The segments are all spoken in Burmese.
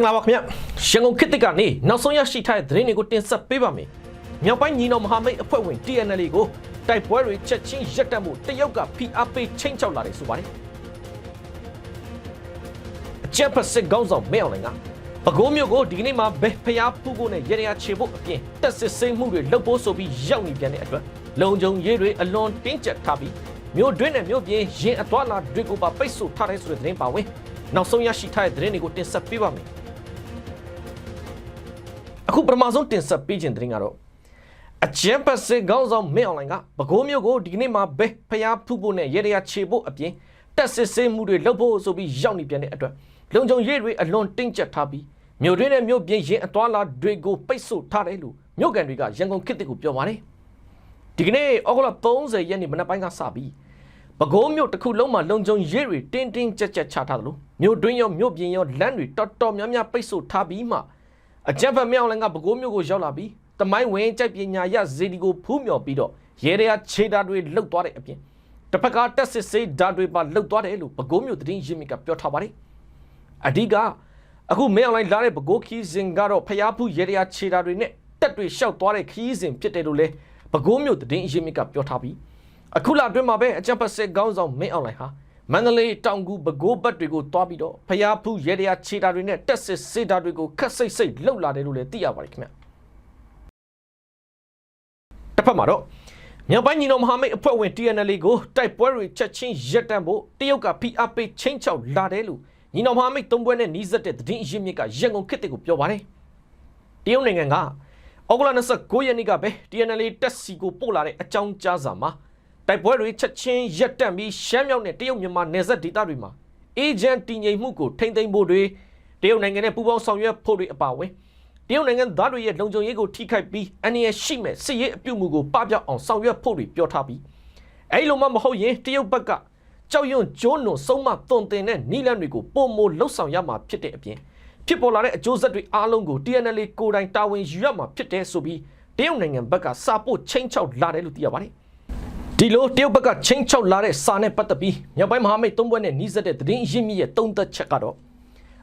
င်္ဂလာပါခင်ဗျရန်ကုန်ခေတ်သစ်ကနေနောက်ဆုံးရရှိထားတဲ့သတင်းတွေကိုတင်ဆက်ပေးပါမယ်မြောက်ပိုင်းညီနောင်မဟာမိတ်အဖွဲ့ဝင် TNL ကိုတိုက်ပွဲတွေချက်ချင်းရပ်တန့်မှုတရုတ်ကဖိအားပေးချိန်ချောက်လာတယ်ဆိုပါတယ်အကြက်ဖက်စစ်ကောင်းဆောင်မဲအောင်လိုင်ကပဲခူးမြို့ကိုဒီကနေ့မှာဘယ်ဖျားဖူးဖို့နဲ့ရေရချေဖို့အပြင်တက်စစ်စိမ့်မှုတွေလုပ်ဖို့ဆိုပြီးရောက်နေပြန်တဲ့အတွက်လုံခြုံရေးတွေအလွန်တင်းကျပ်ထားပြီးမြို့တွင်းနဲ့မြို့ပြင်ရင်အသွာလာတွေကိုပါပိတ်ဆို့ထားတဲ့ဆိုတဲ့သတင်းပါဝင်နောက်ဆုံးရရှိထားတဲ့သတင်းတွေကိုတင်ဆက်ပေးပါမယ် အခုပထမဆုံးတင်ဆက်ပေးခြင်းသတင်းကတော့အချမ်းပတ်စစ်ကောင်းဆောင်မင်းအွန်လိုင်းကပဲခူးမျိုးကိုဒီကနေ့မှာဘဲဖျားဖူးဖို့နဲ့ရေရချေဖို့အပြင်တက်စစ်ဆေးမှုတွေလုပ်ဖို့ဆိုပြီးရောက်နေပြန်တဲ့အတွက်လုံခြုံရေးတွေအလွန်တင်းကျပ်ထားပြီးမြို့တွင်းနဲ့မြို့ပြင်ရင်အသွာလာတွေကိုပိတ်ဆို့ထားတယ်လို့မြို့ကန်တွေကရန်ကုန်ခေတ်တစ်ကိုပြောပါတယ်ဒီကနေ့ဩဂုတ်လ30ရက်နေ့မနက်ပိုင်းကစပြီးပဲခူးမြို့တစ်ခုလုံးမှာလုံခြုံရေးတွေတင်းတင်းကြပ်ကြပ်ချထားတယ်လို့မြို့တွင်းရောမြို့ပြင်ရောလမ်းတွေတော်တော်များများပိတ်ဆို့ထားပြီးမှ အကြက်ဖက်မြောင်လည်းကပဲခူးမြို့ကိုရောက်လာပြီးတမိုင်းဝင်ကြိုက်ပညာရဇေဒီကိုဖူးမြော်ပြီးတော့ရဲရခြေတာတွေလှုပ်သွားတဲ့အပြင်တစ်ဖက်ကတက်စစ်စေးဓာတ်တွေပါလှုပ်သွားတယ်လို့ပဲခူးမြို့သတင်းရင်းမြစ်ကပြောထားပါတယ်အဓိကအခုမင်းအွန်လိုင်းလာတဲ့ပဲခူးခီးစဉ်ကတော့ဖျားဖူးရဲရခြေတာတွေနဲ့တက်တွေရှောက်သွားတဲ့ခီးစဉ်ဖြစ်တယ်လို့လဲပဲခူးမြို့သတင်းရင်းမြစ်ကပြောထားပြီးအခုလာအတွင်းမှာပဲအကြက်ဖက်စစ်ကောင်းဆောင်မင်းအွန်လိုင်းဟာ မန္တလေးတောင်ကူပဲခူးဘက်တွေကိုတွားပြီးတော့ဖျားဖူးရဲရခြေတာတွေနဲ့တက်စစ်စေးဓာတ်တွေကိုခက်စိတ်စိတ်လှုပ်လာတယ်လို့လည်းသိရပါတယ်ခင်ဗျတစ်ဖက်မှာတော့မြောက်ပိုင်းညီတော်မဟာမိတ်အဖွဲ့ဝင် TNL ကိုတိုက်ပွဲတွေချက်ချင်းရပ်တန့်ဖို့တရုတ်ကဖိအားပေးချင်းချောက်လာတယ်လို့ညီတော်မဟာမိတ်သုံးပွဲနဲ့နှီးစပ်တဲ့သတင်းအရင်းမြစ်ကရန်ကုန်ခေတ်တစ်ကိုပြောပါတယ်တရုတ်နိုင်ငံကဩဂုတ်လ29ရက်နေ့ကပဲ TNL တက်စီကိုပို့လာတဲ့အကြောင်းကြားစာမှာ တိုက်ပွဲတွေချက်ချင်းရပ်တန့်ပြီးရှမ်းမြောက်နဲ့တရုတ်မြန်မာနယ်စပ်ဒေသတွေမှာအေဂျင့်တည်ငြိမ်မှုကိုထိမ့်သိမ်းဖို့တွေတရုတ်နိုင်ငံနဲ့ပူးပေါင်းဆောင်ရွက်ဖို့တွေအပါအဝင်တရုတ်နိုင်ငံသားတွေရဲ့လုံခြုံရေးကိုထိခိုက်ပြီးအန္တရာယ်ရှိမဲ့စစ်ရေးအပြုမှုကိုပပျောက်အောင်ဆောင်ရွက်ဖို့တွေပြောထားပြီးအဲ့လိုမှမဟုတ်ရင်တရုတ်ဘက်ကကြောက်ရွံ့ကျိုးနုံဆုံးမသွန်သင်တဲ့နီလန်တွေကိုပုံမလှုပ်ဆောင်ရမှာဖြစ်တဲ့အပြင်ဖြစ်ပေါ်လာတဲ့အကျိုးဆက်တွေအားလုံးကို TNL ကိုယ်တိုင်တာဝန်ယူရမှာဖြစ်တဲ့ဆိုပြီးတရုတ်နိုင်ငံဘက်ကစာပို့ချင်းချောက်လာတယ်လို့သိရပါတယ် ဒီလိုတရုတ်ဘက်ကချင်းချောက်လာတဲ့စာနဲ့ပတ်သက်ပြီးမြောက်ပိုင်းမဟာမိတ်သုံးဘွဲ့နဲ့နှီးစပ်တဲ့သတင်းရင်းမြစ်ရဲ့တုံးသက်ချက်ကတော့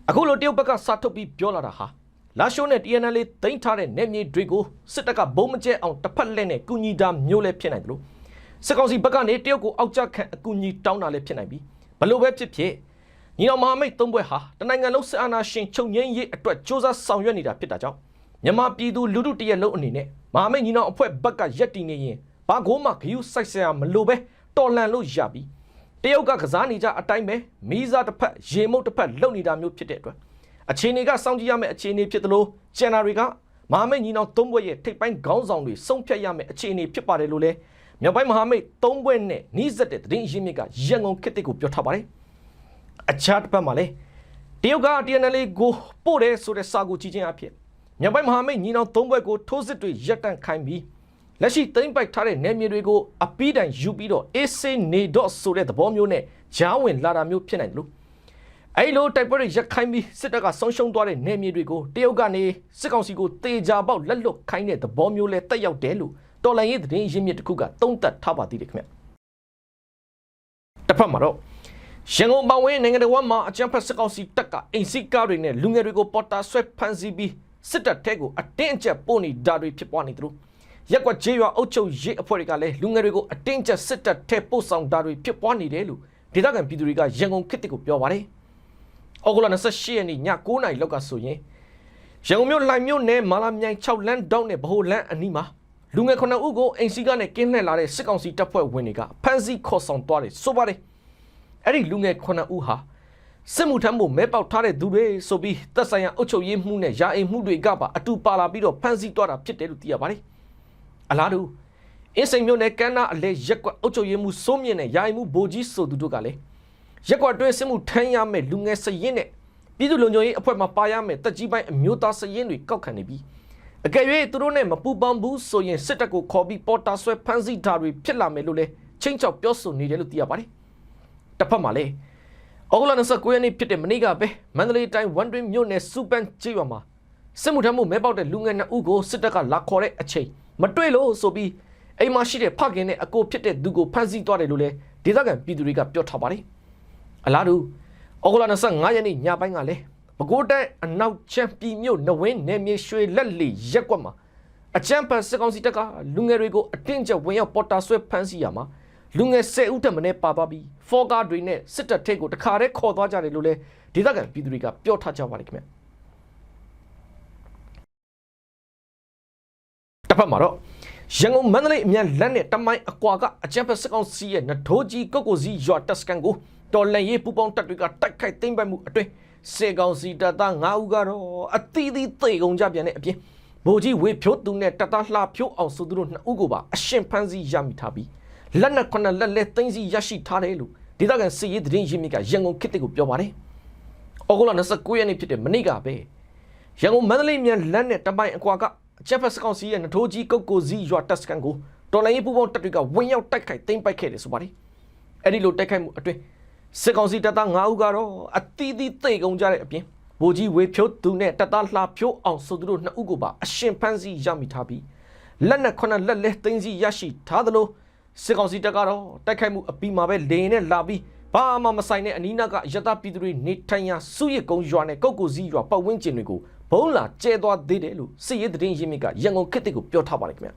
အခုလိုတရုတ်ဘက်ကစာထုတ်ပြီးပြောလာတာဟာလာရှိုးနဲ့ TNL သိမ်းထားတဲ့နယ်မြေတွေကိုစစ်တပ်ကဘုံမကျဲအောင်တစ်ဖက်လက်နဲ့ကူညီတာမျိုးလည်းဖြစ်နိုင်တယ်လို့စစ်ကောင်စီဘက်ကနေတရုတ်ကိုအောက်ကျခံအကူအညီတောင်းတာလည်းဖြစ်နိုင်ပြီးဘလို့ပဲဖြစ်ဖြစ်ညီတော်မဟာမိတ်သုံးဘွဲ့ဟာတနိုင်ငံလုံးစစ်အာဏာရှင်ချုပ်ငြိမ်းရေးအတွက်စ조사ဆောင်ရွက်နေတာဖြစ်တာကြောင့်မြန်မာပြည်သူလူထုတရက်လုံးအနေနဲ့မဟာမိတ်ညီတော်အဖွဲ့ဘက်ကရက်တည်နေရင် ဘာကိုမှဂယုစိုက်ဆရာမလိုပဲတော်လန်လို့ရပြီးတရုတ်ကကစားနေကြအတိုင်းပဲမီးစားတစ်ဖက်ရေမုတ်တစ်ဖက်လုံနေတာမျိုးဖြစ်တဲ့အတွက်အခြေအနေကစောင့်ကြည့်ရမယ့်အခြေအနေဖြစ်သလိုကျန်နာတွေကမဟာမိတ်ညီနောင်သုံးဘွဲ့ရဲ့ထိပ်ပိုင်းခေါင်းဆောင်တွေစုံဖြတ်ရမယ့်အခြေအနေဖြစ်ပါတယ်လို့လည်းမြောက်ပိုင်းမဟာမိတ်သုံးဘွဲ့နဲ့နှီးစက်တဲ့သတင်းအရင်းမြစ်ကရန်ကုန်ခေတ်တစ်ကိုပြောထားပါတယ်အခြားတစ်ဖက်မှာလည်းတရုတ်က TNL ကိုပို့တယ်ဆိုတဲ့စာကိုကြည့်ချင်းအဖြစ်မြောက်ပိုင်းမဟာမိတ်ညီနောင်သုံးဘွဲ့ကိုထိုးစစ်တွေရပ်တန့်ခိုင်းပြီး လက်ရှိသိမ့်ပိုက်ထားတဲ့နယ်မြေတွေကိုအပီးတိုင်ယူပြီးတော့အေးဆေးနေတော့ဆိုတဲ့သဘောမျိုးနဲ့ဂျားဝင်လာတာမျိုးဖြစ်နိုင်တယ်လို့အဲ့လိုတိုက်ပွဲတွေရက်ခိုင်းပြီးစစ်တပ်ကဆုံးရှုံးသွားတဲ့နယ်မြေတွေကိုတရုတ်ကနေစစ်ကောင်စီကိုတေချာပေါက်လက်လွတ်ခိုင်းတဲ့သဘောမျိုးလဲတက်ရောက်တယ်လို့တော်လိုင်းရေးသတင်းရင်းမြစ်တစ်ခုကသုံးသပ်ထားပါသေးတယ်ခင်ဗျတစ်ဖက်မှာတော့ရန်ကုန်ပဝင်းနိုင်ငံတော်မှာအကြမ်းဖက်စစ်ကောင်စီတပ်ကအိမ်စီကားတွေနဲ့လူငယ်တွေကိုပေါ်တာဆွဲဖမ်းဆီးပြီးစစ်တပ်ထဲကိုအတင်းအကျပ်ပို့နေတာတွေဖြစ်ပွားနေတယ်လို့ ရက်ကွက်ကျေးရွာအုပ်ချုပ်ရေးအဖွဲ့တွေကလည်းလူငယ်တွေကိုအတင်းကျပ်စစ်တပ်ထဲပို့ဆောင်တာတွေဖြစ်ပွားနေတယ်လို့ဒေသခံပြည်သူတွေကရန်ကုန်ခေတ်တစ်ကိုပြောပါတယ်။အောက်ဂလ28ရက်နေ့ည9:00နာရီလောက်ကဆိုရင်ရန်ကုန်မြို့လှိုင်မြို့နယ်မာလာမြိုင်6လမ်းတောင်းနဲ့ဗဟိုလမ်းအနီးမှာလူငယ်9ဦးကိုအိမ်စီကနေကင်းလှည့်လာတဲ့စစ်ကောင်စီတပ်ဖွဲ့ဝင်တွေကဖမ်းဆီးခေါ်ဆောင်သွားတယ်ဆိုပါတယ်။အဲ့ဒီလူငယ်9ဦးဟာစစ်မှုထမ်းဖို့မဲပေါက်ထားတဲ့သူတွေဆိုပြီးတပ်ဆိုင်ရာအုပ်ချုပ်ရေးမှုနဲ့ယာအိမ်မှုတွေကပါအတူပါလာပြီးတော့ဖမ်းဆီးသွားတာဖြစ်တယ်လို့သိရပါတယ်။ အလားတူအင်းစိန်မြို့နယ်ကမ်းနားအလဲရက်ကွက်အုပ်ချုပ်ရေးမှုစိုးမြင့်နဲ့ယာယီမှုဗိုလ်ကြီးဆိုသူတို့ကလည်းရက်ကွက်တွင်းစစ်မှုထမ်းရမယ်လူငယ်စရင်နဲ့ပြည်သူ့လုံခြုံရေးအဖွဲ့မှပါရမယ်တက်ကြီးပိုင်းအမျိုးသားစရင်တွေကောက်ခံနေပြီးအကယ်၍သူတို့နဲ့မပူပန်ဘူးဆိုရင်စစ်တပ်ကိုခေါ်ပြီးပေါ်တာဆွဲဖမ်းဆီးတာတွေဖြစ်လာမယ်လို့လည်းချင်းချောက်ပြောဆိုနေတယ်လို့သိရပါတယ်။တစ်ဖက်မှာလည်းအော်ဂလန်29ရက်နေ့ဖြစ်တဲ့မနေ့ကပဲမန္တလေးတိုင်းဝန်တွင်းမြို့နယ်စူပန်ကျေးရွာမှာစစ်မှုထမ်းမှုမဲပေါက်တဲ့လူငယ်နှစ်ဦးကိုစစ်တပ်ကလာခေါ်တဲ့အချိန် မတွေ့လို့ဆိုပြီးအိမ်မှာရှိတဲ့ဖခင်နဲ့အကိုဖြစ်တဲ့သူကိုဖမ်းဆီးသွားတယ်လို့လည်းဒေသခံပြည်သူတွေကပြောထားပါတယ်အလားတူဩဂုတ်လ25ရက်နေ့ညပိုင်းကလည်းပဲခူးတိုင်းအနောက်ချမ်းပြည်မြို့နဝင်းနယ်မြေရွှေလက်လီရက်ကွက်မှာအကြမ်းဖက်စစ်ကောင်စီတပ်ကလူငယ်တွေကိုအတင်းကျပ်ဝင်ရောက်ပေါ်တာဆွဲဖမ်းဆီးရမှာလူငယ်10ဦးတက်မင်းပါသွားပြီးဖော်ကားတွေနဲ့စစ်တပ်ထိပ်ကိုတခါတည်းခေါ်သွားကြတယ်လို့လည်းဒေသခံပြည်သူတွေကပြောထားကြပါတယ်ခင်ဗျ တစ်ဖက်မှာတော့ရန်ကုန်မန္တလေးအမြန်လက်နဲ့တမိုင်းအကွာကအကြမ်းဖက်စစ်ကောင်စီရဲ့နထိုးကြီးကုတ်ကိုစီရွာတက်စကန်ကိုတော်လန်ရေးပူပေါင်းတပ်တွေကတိုက်ခိုက်သိမ်းပိုက်မှုအတွင်းစေကောင်စီတပ်သား9ဦးကတော့အသီးသီးသေကုန်ကြပြန်တဲ့အပြင်ဗိုလ်ကြီးဝေဖြိုးသူနဲ့တပ်သားလှဖြိုးအောင်ဆိုသူတို့နှစ်ဦးကိုပါအရှင်ဖမ်းဆီးရမိထားပြီးလက်နက်ခုနှစ်လက်လက်သိမ်းဆီးရရှိထားတယ်လို့ဒေသခံစစ်ရေးသတင်းရင်းမြစ်ကရန်ကုန်ခေတ်တစ်ကိုပြောပါတယ်။ဩဂုတ်လ29ရက်နေ့ဖြစ်တဲ့မနေ့ကပဲရန်ကုန်မန္တလေးမြန်လက်နဲ့တမိုင်းအကွာက အချက်ဖက်စကောင်စီရဲ့နထိုးကြီးကုတ်ကိုစီရွာတက်စကန်ကိုတော်လိုင်းရေးပူပေါင်းတပ်တွေကဝင်ရောက်တိုက်ခိုက်သိမ်းပိုက်ခဲ့တယ်ဆိုပါတယ်။အဲ့ဒီလိုတိုက်ခိုက်မှုအတွင်းစစ်ကောင်စီတပ်သား9ဦးကတော့အတီးတီးသိကုန်ကြတဲ့အပြင်ဗိုလ်ကြီးဝေဖြိုးသူနဲ့တပ်သားလှဖြိုးအောင်ဆိုသူတို့နှစ်ဦးကိုပါအရှင်ဖမ်းဆီးရမိထားပြီးလက်နက်ခုနှစ်လက်လဲသိမ်းဆီးရရှိထားသလိုစစ်ကောင်စီတပ်ကတော့တိုက်ခိုက်မှုအပြီးမှာပဲလေရင်နဲ့လာပြီးဘာမှမဆိုင်တဲ့အနီးနားကရတပြည်သူတွေနေထိုင်ရာစုရစ်ကုန်းရွာနဲ့ကုတ်ကိုစီရွာပတ်ဝန်းကျင်တွေကို ဘုံလာကျဲသွားသေးတယ်လို့စစ်ရေးသတင်းရင်းမြစ်ကရန်ကုန်ခေတ်တစ်ကိုပြောထားပါတယ်ခင်ဗျ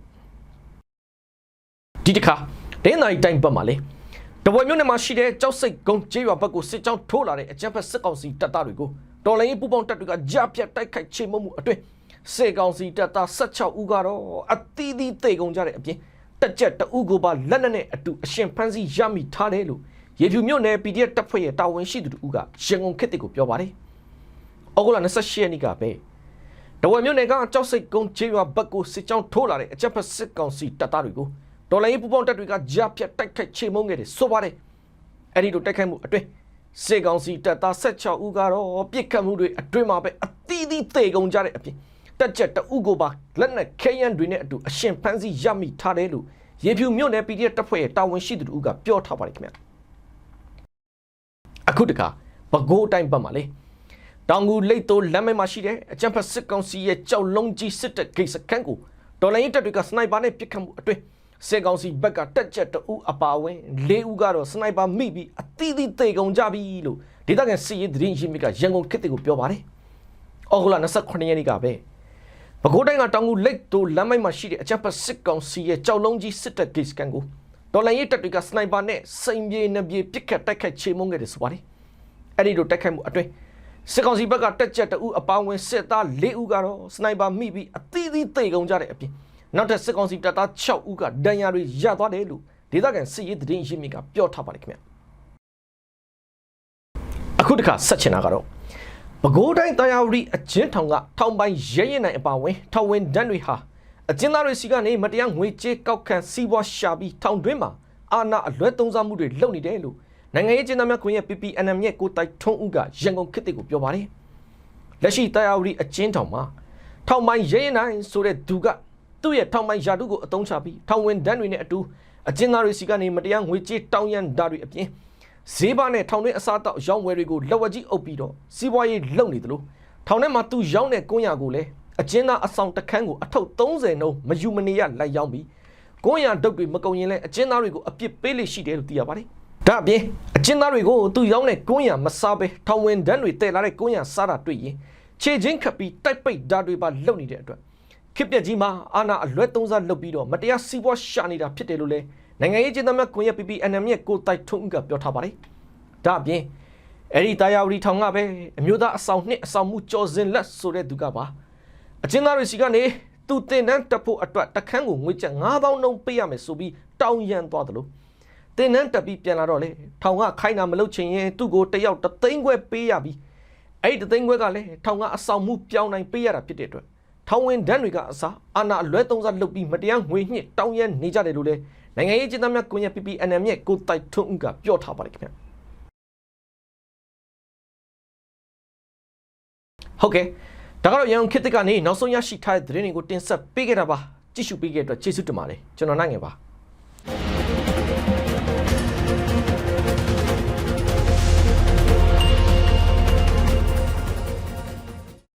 ဒီတစ်ခါဒင်းနိုင်တိုင်းဘက်မှာလေတဝဲမြို့နယ်မှာရှိတဲ့ကြောက်စိတ်ကုန်းကျေးရွာဘက်ကိုစစ်ကြောင်းထိုးလာတဲ့အကြမ်းဖက်စစ်ကောင်စီတပ်သားတွေကိုတော်လိုင်းပူပေါင်းတပ်တွေကကြားပြတ်တိုက်ခိုက်ချေမှုမှုအတွင်းစေကောင်စီတပ်သား16ဦးကတော့အသီးသီးသေကုန်ကြတဲ့အပြင်တက်ကြက်တအုပ်ကိုပါလက်နက်နဲ့အတူအရှင်ဖမ်းဆီးရမိထားတယ်လို့ရေဖြူမြို့နယ် PDF တပ်ဖွဲ့ရဲ့တာဝန်ရှိသူတို့ကရန်ကုန်ခေတ်တွေကိုပြောပါတယ်။ ဩဂုတ်လ28ရက်နေ့ကပဲတဝဲမြို့နယ်ကကြောက်စိတ်ကုန်းကျေးရွာဘက်ကိုစစ်ကြောင်းထိုးလာတဲ့အကြက်ဖက်စစ်ကောင်စီတပ်သားတွေကိုတော်လိုင်းပူပေါင်းတပ်တွေကကြားပြတ်တိုက်ခိုက်ချေမှုန်းခဲ့တယ်ဆိုပါတယ်။အဲ့ဒီလိုတိုက်ခိုက်မှုအတွင်းစေကောင်စီတပ်သား16ဦးကတော့ပြစ်ခတ်မှုတွေအတွင်းမှာပဲအသီးသီးသေကုန်ကြတဲ့အပြင်တက်ချက်တအုပ်ကိုပါလက်နက်ခဲယမ်းတွေနဲ့အတူအရှင်ဖမ်းဆီးရမိထားတယ်လို့ရေဖြူမြို့နယ် PDF တပ်ဖွဲ့ရဲ့တာဝန်ရှိသူတို့ကပြောထားပါတယ်ခင်ဗျအခုတခါဘကိုးတိုင်းဘက်မှာလေ တောင်ကူလိတ်တိုးလမ်းမမှာရှိတဲ့အကြံဖက်စစ်ကောင်စီရဲ့ကြောက်လုံးကြီးစစ်တပ်ဂိတ်စခန်းကိုတော်လိုင်းတပ်တွေကစနိုက်ပါနဲ့ပစ်ခတ်မှုအတွင်းစစ်ကောင်စီဘက်ကတက်ချက်တအူအပါဝင်၄ဦးကတော့စနိုက်ပါမိပြီးအသီးသီးသေကုန်ကြပြီလို့ဒေသခံစစ်ရေးသတင်းရင်းမြစ်ကရန်ကုန်ခေတ်တွေကိုပြောပါတယ်။အော်ဂလာ28ရက်နေ့ကပဲပဲခူးတိုင်းကတောင်ကူလိတ်တိုလမ်းမိုက်မှာရှိတဲ့အကြမ်းဖက်စစ်ကောင်စီရဲ့ကြောက်လုံးကြီးစစ်တပ်ဂိတ်စကန်ကိုတော်လိုင်းရဲတပ်တွေကစနိုက်ပါနဲ့စိန်ပြေနှပြေပစ်ခတ်တိုက်ခိုက်ချေမှုန်းခဲ့တယ်ဆိုပါတယ်။အဲ့ဒီလိုတိုက်ခိုက်မှုအတွင်း စစ်ကောင်စီဘက်ကတက်ချက်တအူအပေါင်းဝင်စစ်သား၄ဦးကတော့စနိုက်ပါမိပြီးအသီးသီးသေကုန်ကြတဲ့အပြင်နောက်ထပ်စစ်ကောင်စီတပ်သား6ဦးကဒဏ်ရာတွေရသွားတယ်လို့ဒေသခံစစ်ရေးသတင်းရင်းမြစ်ကပြောထားပါတယ်ခင်ဗျ။အခုတခါဆက်ချင်တာကတော့ပဲခူးတိုင်းတရားဝတီအကျဉ်းထောင်ကထောင်ပိုင်းရဲရင်နိုင်အပါဝင်ထောင်ဝင်တန်းတွေဟာအကျဉ်းသားတွေစီကနေမတရားငွေကြေးကောက်ခံစီးပွားရှာပြီးထောင်တွင်းမှာအာဏာအလွဲသုံးစားမှုတွေလုပ်နေတယ်လို့ နိုင်ငံရေးကျင်းသားများကွန်ရက် PPNM ရဲ့ကိုတိုက်ထွန်းဦးကရန်ကုန်ခေတ်တစ်ကိုပြောပါတယ်လက်ရှိတရားဝတီအကျဉ်းထောင်မှာထောင်ပိုင်းရဲရင်နိုင်ဆိုတဲ့သူကသူ့ရဲ့ထောင်ပိုင်းယာတုကိုအသုံးချပြီးထောင်ဝင်တန်းတွေနဲ့အတူအကျဉ်းသားတွေစီကနေမတရားငွေကြေးတောင်းရန်တာတွေအပြင်ဈေးပါနဲ့ထောင်တွင်းအစားအသောက်ရောင်းဝယ်တွေကိုလက်ဝက်ကြီးအုပ်ပြီးတော့စီးပွားရေးလုပ်နေသလိုထောင်ထဲမှာသူရောင်းတဲ့ကွန်းရကိုလည်းအကျဉ်းသားအဆောင်တစ်ခန်းကိုအထုပ်30နှုန်းမယူမနေရလိုက်ရောင်းပြီးကွန်းရဒုတ်တွေမကုန်ရင်လည်းအကျဉ်းသားတွေကိုအပြစ်ပေးလိရှိတယ်လို့သိရပါတယ်။ ဒါအပြင်အကျဉ်းသားတွေကိုသူရောင်းတဲ့ကွန်းရမစားပဲထောင်ဝင်တန်းတွေတည်လာတဲ့ကွန်းရစားတာတွေ့ရင်ခြေချင်းခတ်ပြီးတိုက်ပိတ်ဓာတ်တွေပါလုပ်နေတဲ့အတွက်ခစ်ပြက်ကြီးမှာအာနာအလွဲသုံးစားလုပ်ပြီးတော့မတရားစီးပွားရှာနေတာဖြစ်တယ်လို့လည်းနိုင်ငံရေးကျင်းသားများကွန်ရက် PPNM ရဲ့ကိုတိုက်ထုံးကပြောထားပါတယ်။ဒါအပြင်အဲ့ဒီတရားဝတီထောင်ကပဲအမျိုးသားအဆောင်နှစ်အဆောင်မှုကြော်စင်လက်ဆိုတဲ့သူကပါအကျဉ်းသားတွေစီကနေသူတင်တန်းတက်ဖို့အတွက်တခန်းကိုငွေကျပ်9000နှုန်းပေးရမယ်ဆိုပြီးတောင်းရန်သွားတယ်လို့ တင်တန်းတက်ပြီးပြန်လာတော့လေထောင်ကခိုင်းတာမလုပ်ချင်ရင်သူ့ကိုတယောက်တသိန်းခွဲပေးရပြီးအဲ့ဒီတသိန်းခွဲကလည်းထောင်ကအဆောင်မှုပြောင်းနိုင်ပေးရတာဖြစ်တဲ့အတွက်ထောင်ဝင်ဒန်းတွေကအစားအာဏာအလွဲသုံးစားလုပ်ပြီးမတရားငွေညှစ်တောင်းရန်နေကြတယ်လို့လည်းနိုင်ငံရေးကျင်းသားများကွန်ရက် PPNM ရဲ့ကိုတိုက်ထွန်းဦးကပြောထားပါတယ်ခင်ဗျဟုတ်ကဲ့ဒါကတော့ရန်ကုန်ခေတ်သစ်ကနေနောက်ဆုံးရရှိထားတဲ့သတင်းတွေကိုတင်ဆက်ပေးခဲ့တာပါကြည့်ရှုပေးခဲ့တဲ့အတွက်ကျေးဇူးတင်ပါတယ်ကျွန်တော်နိုင်ငယ်ပါ